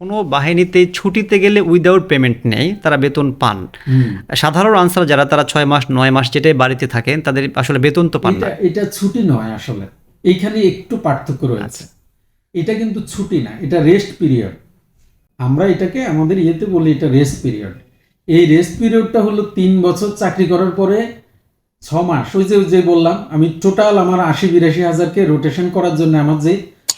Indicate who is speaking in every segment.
Speaker 1: কোনো বাহিনীতে ছুটিতে গেলে উইদাউট পেমেন্ট নেই তারা বেতন পান। সাধারণ আনসার যারা তারা ছয় মাস নয় মাস যেটাই বাড়িতে থাকেন তাদের আসলে বেতন তো পান না।
Speaker 2: এটা এটা ছুটি নয় আসলে। এইখানে একটু পার্থক্য রয়েছে। এটা কিন্তু ছুটি না এটা রেস্ট পিরিয়ড আমরা এটাকে আমাদের ইয়েতে বলি এটা রেস্ট পিরিয়ড এই রেস্ট পিরিয়ডটা হলো তিন বছর চাকরি করার পরে ছ মাস। ওই যে ওই যে বললাম আমি টোটাল আমার আশি বিরাশি হাজারকে রোটেশন করার জন্য আমার যে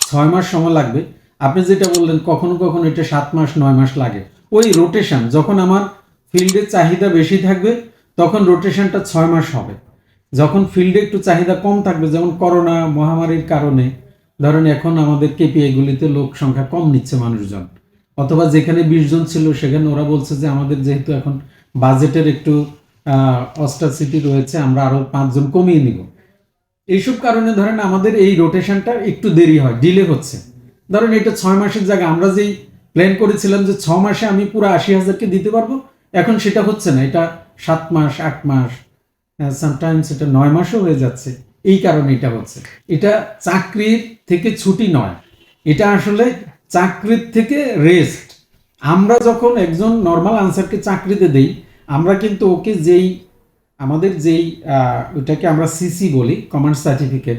Speaker 2: ছয় মাস সময় লাগবে আপনি যেটা বললেন, কখনো কখনো এটা সাত মাস, নয় মাস লাগে। ওই রোটেশন যখন আমার ফিল্ডের চাহিদা বেশি থাকবে, তখন রোটেশনটা ছয় মাস হবে। যখন ফিল্ডে একটু চাহিদা কম থাকবে, যেমন করোনা মহামারীর কারণে, ধরেন এখন আমাদের কেপিআইগুলিতে লোক সংখ্যা কম নিচ্ছে মানুষজন। অথবা যেখানে বিশ জন ছিল, সেখানে ওরা বলছে যে আমাদের যেহেতু এখন বাজেটের একটু অস্টাসিটি রয়েছে, আমরা আরও পাঁচজন কমিয়ে নিব। এইসব কারণে ধরেন আমাদের এই রোটেশনটা একটু দেরি হয় ডিলে হচ্ছে। ধরেন এটা ছয় মাসের জায়গায় আমরা যেই প্ল্যান করেছিলাম যে ছ মাসে আমি পুরো আশি হাজারকে দিতে পারব, এখন সেটা হচ্ছে না, এটা সাত মাস, আট মাস সামটাইমস এটা নয় মাসও হয়ে যাচ্ছে, এই কারণে এটা হচ্ছে। এটা চাকরির থেকে ছুটি নয়, এটা আসলে চাকরির থেকে রেস্ট আমরা যখন একজন নর্মাল আনসারকে চাকরিতে দেই, আমরা কিন্তু ওকে যেই, আমাদের যেই ওটাকে আমরা সিসি বলি কমান্ড সার্টিফিকেট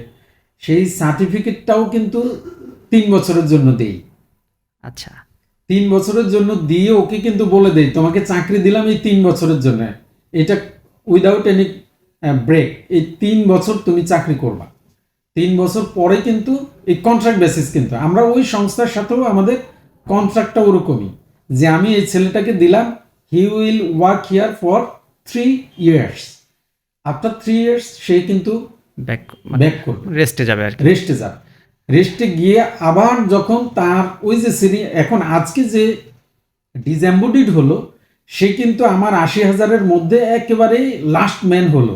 Speaker 2: সেই সার্টিফিকেটটাও কিন্তু তিন বছরের জন্য দেই।
Speaker 1: আচ্ছা।
Speaker 2: তিন বছরের জন্য দিয়ে ওকে কিন্তু বলে দেই তোমাকে চাকরি দিলাম এই তিন বছরের জন্য। এটা উইদাউট এনি ব্রেক এই তিন বছর তুমি চাকরি করবা। তিন বছর পরে কিন্তু এই কন্ট্রাক্ট বেসিস কিন্তু আমরা ওই সংস্থার সাথেও আমাদের কন্ট্রাক্টটা ওরকমই যে আমি এই ছেলেটাকে দিলাম he will work here for three years after three years সে কিন্তু
Speaker 1: ব্যাক
Speaker 2: ব্যাক করবে।
Speaker 1: রেস্টে যাবে আর কি।
Speaker 2: রেস্টে যাবে। রেস্টে গিয়ে আবার যখন তার ওই যে শ্রেণি এখন আজকে যে ডিসএম্বডিড হলো সে কিন্তু আমার আশি হাজারের মধ্যে একেবারেই লাস্ট ম্যান হলো।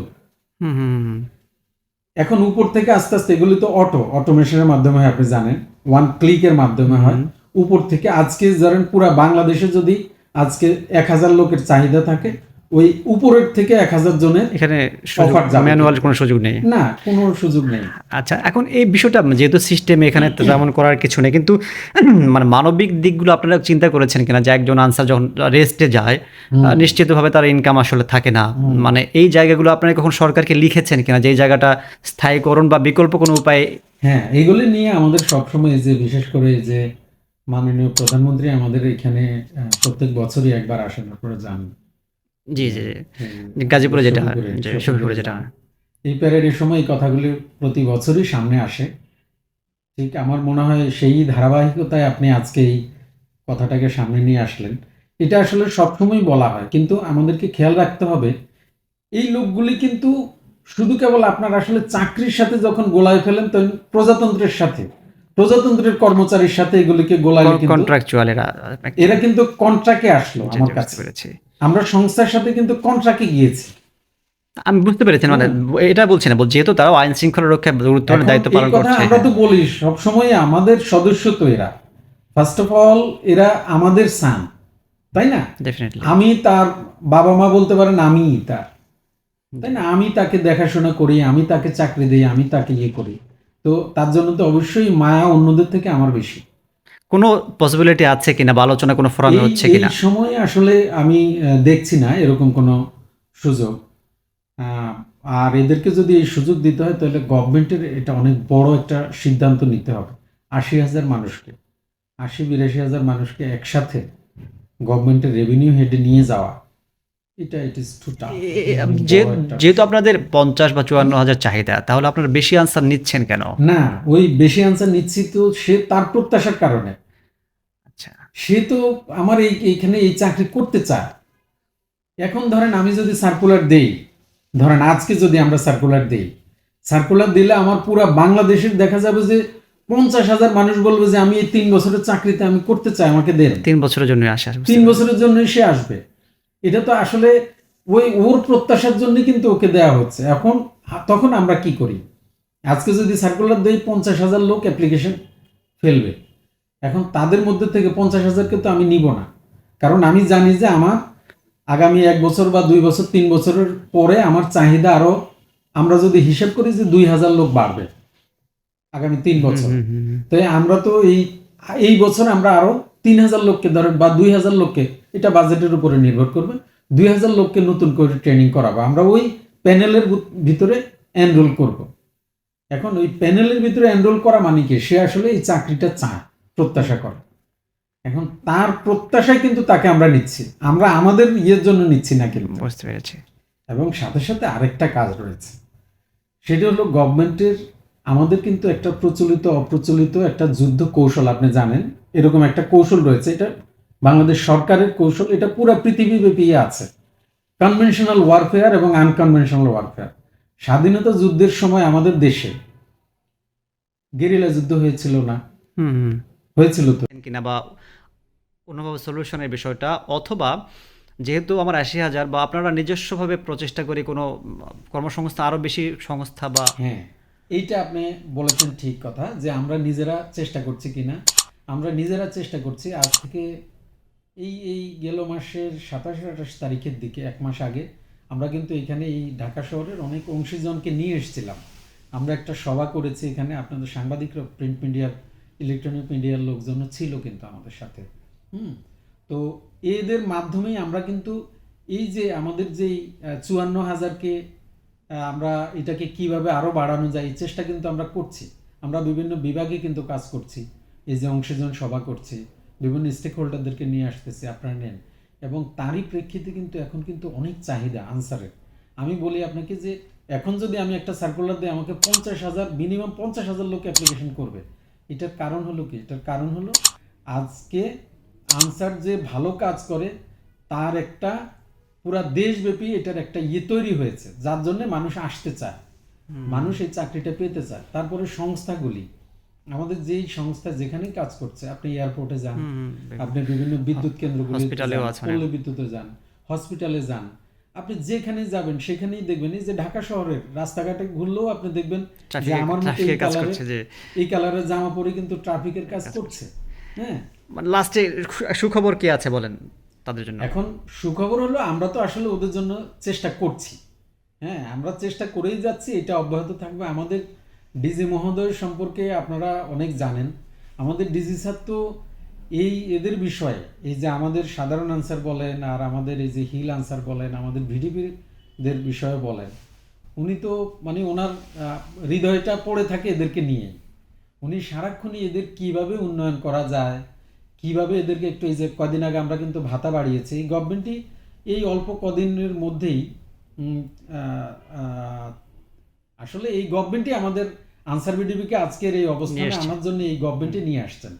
Speaker 2: এখন উপর থেকে আস্তে আস্তে এগুলি তো অটো অটোমেশনের মাধ্যমে হয় আপনি জানেন। ওয়ান ক্লিকের মাধ্যমে হয়। উপর থেকে আজকে ধরেন পুরা বাংলাদেশে যদি আজকে এক হাজার লোকের চাহিদা থাকে ওই উপরের থেকে এক হাজার জনের
Speaker 1: এখানে ম্যানুয়াল কোনো সুযোগ নেই।
Speaker 2: না কোনো সুযোগ নেই।
Speaker 1: আচ্ছা এখন এই বিষয়টা যেহেতু সিস্টেমে এখানে তেমন করার কিছু নেই কিন্তু মানে মানবিক দিকগুলো আপনারা চিন্তা করেছেন কিনা? যে একজন আনসার যখন রেস্টে যায় নিশ্চিতভাবে তার ইনকাম আসলে থাকে না। মানে এই জায়গাগুলো আপনারা কখন সরকারকে লিখেছেন কিনা? যে এই জায়গাটা স্থায়ীকরণ বা বিকল্প কোনো উপায়
Speaker 2: হ্যাঁ এগুলি নিয়ে আমাদের সবসময় যে বিশেষ করে যে মাননীয় প্রধানমন্ত্রী আমাদের এখানে প্রত্যেক বছরই একবার আসেন আপনারা জানেন।
Speaker 1: জি জি জি। গাজীপুরে যেটা হয়
Speaker 2: শফিপুরে,
Speaker 1: যেটা হয়।
Speaker 2: এই প্যারেডের সময় এই কথাগুলি প্রতি বছরই সামনে আসে। ঠিক আমার মনে হয় সেই ধারাবাহিকতায় আপনি আজকে এই কথাটাকে সামনে নিয়ে আসলেন। এটা আসলে সবসময় বলা হয় কিন্তু আমাদেরকে খেয়াল রাখতে হবে এই লোকগুলি কিন্তু শুধু কেবল আপনার আসলে চাকরির সাথে যখন গোলায় ফেলেন তখন প্রজাতন্ত্রের সাথে। প্রজাতন্ত্রের কর্মচারীর সাথে এগুলিকে গোলায়
Speaker 1: কন্ট্রাকচুয়াল এরা
Speaker 2: কিন্তু কন্ট্রাক্টে আসলো আমার কাছে। আমরা সংস্থার সাথে কিন্তু কন্ট্রাক্টে গিয়েছি।
Speaker 1: আমি বুঝতে পেরেছি মানে এটা বলছি না যেহেতু তারাও আইন শৃঙ্খলা রক্ষায় গুরুত্বপূর্ণ দায়িত্ব পালন করছে।
Speaker 2: আমরা তো বলি সবসময় আমাদের সদস্য তো এরা। ফার্স্ট অফ অল এরা আমাদের সান তাই না?
Speaker 1: ডেফিনেটলি
Speaker 2: আমি তার বাবা মা বলতে পারেন আমি তার। তাই না? আমি তাকে দেখাশোনা করি আমি তাকে চাকরি দিই আমি তাকে ইয়ে করি। তো তার জন্য তো অবশ্যই মায়া অন্যদের থেকে আমার বেশি।
Speaker 1: কোনো পসিবিলিটি আছে কিনা বা আলোচনা কোনো ফোরামে
Speaker 2: এই-
Speaker 1: হচ্ছে
Speaker 2: এই
Speaker 1: কিনা
Speaker 2: সময়ে আসলে আমি দেখছি না এরকম কোনো সুযোগ। আহ, আর এদেরকে যদি এই সুযোগ দিতে হয় তাহলে গভর্নমেন্টের এটা অনেক বড় একটা সিদ্ধান্ত নিতে হবে। আশি হাজার মানুষকে আশি বিরাশি হাজার মানুষকে একসাথে গভর্নমেন্টের রেভিনিউ হেডে নিয়ে যাওয়া এটা ইট ইজ টু টাফ
Speaker 1: যেহেতু আপনাদের পঞ্চাশ বা চুয়ান্ন হাজার চাহিদা তাহলে আপনারা বেশি আনসার নিচ্ছেন কেন?
Speaker 2: না ওই বেশি আনসার নিচ্ছি তো সে তার প্রত্যাশার কারণে। সে তো আমার এই এইখানে এই চাকরি করতে চায়। এখন ধরেন আমি যদি সার্কুলার দেই ধরেন আজকে যদি আমরা সার্কুলার দেই সার্কুলার দিলে আমার পুরা বাংলাদেশের দেখা যাবে যে পঞ্চাশ হাজার মানুষ বলবে যে আমি এই তিন বছরের চাকরিতে আমি করতে চাই আমাকে দেন।
Speaker 1: তিন বছরের জন্য আসে
Speaker 2: তিন বছরের জন্য সে আসবে। এটা তো আসলে ওই ওর প্রত্যাশার জন্য কিন্তু ওকে দেওয়া হচ্ছে। এখন তখন আমরা কি করি? আজকে যদি সার্কুলার দেই পঞ্চাশ হাজার লোক অ্যাপ্লিকেশন ফেলবে। এখন তাদের মধ্যে থেকে পঞ্চাশ হাজারকে তো আমি নিব না। কারণ আমি জানি যে আমার আগামী এক বছর বা দুই বছর তিন বছরের পরে আমার চাহিদা আরও আমরা যদি হিসেব করি যে দুই হাজার লোক বাড়বে আগামী তিন বছর। তো আমরা তো এই এই বছর আমরা আরও তিন হাজার লোককে ধরেন বা দুই হাজার লোককে এটা বাজেটের উপরে নির্ভর করবে। দুই হাজার লোককে নতুন করে ট্রেনিং করাবো। আমরা ওই প্যানেলের ভিতরে এনরোল করব। এখন ওই প্যানেলের ভিতরে এনরোল করা মানে কি? সে আসলে এই চাকরিটা চায়। প্রত্যাশা করে। এখন তার প্রত্যাশায় কিন্তু তাকে আমরা নিচ্ছি। আমরা আমাদের ইয়ের জন্য নিচ্ছি না কিন্তু।
Speaker 1: বুঝতে পেরেছি।
Speaker 2: এবং সাথে সাথে আরেকটা কাজ রয়েছে। সেটা হলো গভর্নমেন্টের আমাদের কিন্তু একটা প্রচলিত অপ্রচলিত একটা যুদ্ধ কৌশল আপনি জানেন? এরকম একটা কৌশল রয়েছে। এটা বাংলাদেশ সরকারের কৌশল। এটা পুরো পৃথিবীব্যাপী আছে। কনভেনশনাল ওয়ারফেয়ার এবং আনকনভেনশনাল ওয়ারফেয়ার স্বাধীনতা যুদ্ধের সময় আমাদের দেশে গেরিলা যুদ্ধ হয়েছিল না? হয়েছিল তো?
Speaker 1: কিনা বা কোনোভাবে সলিউশনের বিষয়টা অথবা যেহেতু আমার আশি হাজার বা আপনারা নিজস্বভাবে প্রচেষ্টা করে কোনো কর্মসংস্থা আরও বেশি সংস্থা বা
Speaker 2: হ্যাঁ এইটা আপনি বলেছেন ঠিক কথা যে আমরা নিজেরা চেষ্টা করছি কিনা। আমরা নিজেরা চেষ্টা করছি। আজ থেকে এই এই গেল মাসের সাতাশ আঠাশ তারিখের দিকে এক মাস আগে আমরা কিন্তু এখানে এই ঢাকা শহরের অনেক অংশীজনকে নিয়ে এসেছিলাম। আমরা একটা সভা করেছি এখানে আপনাদের সাংবাদিকরা প্রিন্ট মিডিয়ার ইলেকট্রনিক মিডিয়ার লোকজনও ছিল কিন্তু আমাদের সাথে। হুম? তো এদের মাধ্যমেই আমরা কিন্তু এই যে আমাদের যেই চুয়ান্ন হাজারকে আমরা এটাকে কীভাবে আরও বাড়ানো যায়, এই চেষ্টা কিন্তু আমরা করছি। আমরা বিভিন্ন বিভাগে কিন্তু কাজ করছি। এই যে অংশীজন সভা করছি, বিভিন্ন স্টেক হোল্ডারদেরকে নিয়ে আসতেছি, আপনারা নেন। এবং তারই প্রেক্ষিতে কিন্তু এখন কিন্তু অনেক চাহিদা, আনসারের। আমি বলি আপনাকে যে, এখন যদি আমি একটা সার্কুলার দিই আমাকে পঞ্চাশ হাজার মিনিমাম পঞ্চাশ হাজার লোক অ্যাপ্লিকেশন করবে এটার কারণ হলো কি? এটার কারণ হলো আজকে আনসার যে ভালো কাজ করে তার একটা পুরা দেশব্যাপী এটার একটা ইয়ে তৈরি হয়েছে যার জন্য মানুষ আসতে চায়। মানুষ এই চাকরিটা পেতে চায়। তারপরে সংস্থাগুলি। আমাদের যেই সংস্থা যেখানেই কাজ করছে আপনি এয়ারপোর্টে যান আপনি বিভিন্ন বিদ্যুৎ কেন্দ্রগুলি পল্লী বিদ্যুতে যান হসপিটালে যান আপনি যেখানে যাবেন সেখানেই দেখবেন এই যে ঢাকা শহরের রাস্তাঘাটে ঘুরলেও আপনি দেখবেন যে আমার মতো এই কালারে এই কালারের জামা পরে কিন্তু ট্রাফিকের কাজ করছে। হ্যাঁ?
Speaker 1: লাস্টে সুখবর কি আছে বলেন তাদের জন্য?
Speaker 2: এখন সুখবর হলো আমরা তো আসলে ওদের জন্য চেষ্টা করছি। হ্যাঁ আমরা চেষ্টা করেই যাচ্ছি এটা অব্যাহত থাকবে। আমাদের ডিজি মহোদয় সম্পর্কে আপনারা অনেক জানেন। আমাদের ডিজি স্যার তো এই এদের বিষয়ে এই যে আমাদের সাধারণ আনসার বলেন আর আমাদের এই যে হিল আনসার বলেন আমাদের ভিডিপিদের বিষয়ে বলেন উনি তো মানে ওনার হৃদয়টা পড়ে থাকে এদেরকে নিয়ে উনি সারাক্ষণই এদের কীভাবে উন্নয়ন করা যায় কীভাবে এদেরকে একটু এই যে কদিন আগে আমরা কিন্তু ভাতা বাড়িয়েছি এই গভর্নমেন্টই এই অল্প কদিনের মধ্যেই আসলে এই গভর্নমেন্টই আমাদের আনসার বিডিপিকে আজকের এই অবস্থানে। আমার জন্য এই গভর্নমেন্টই নিয়ে আসছেন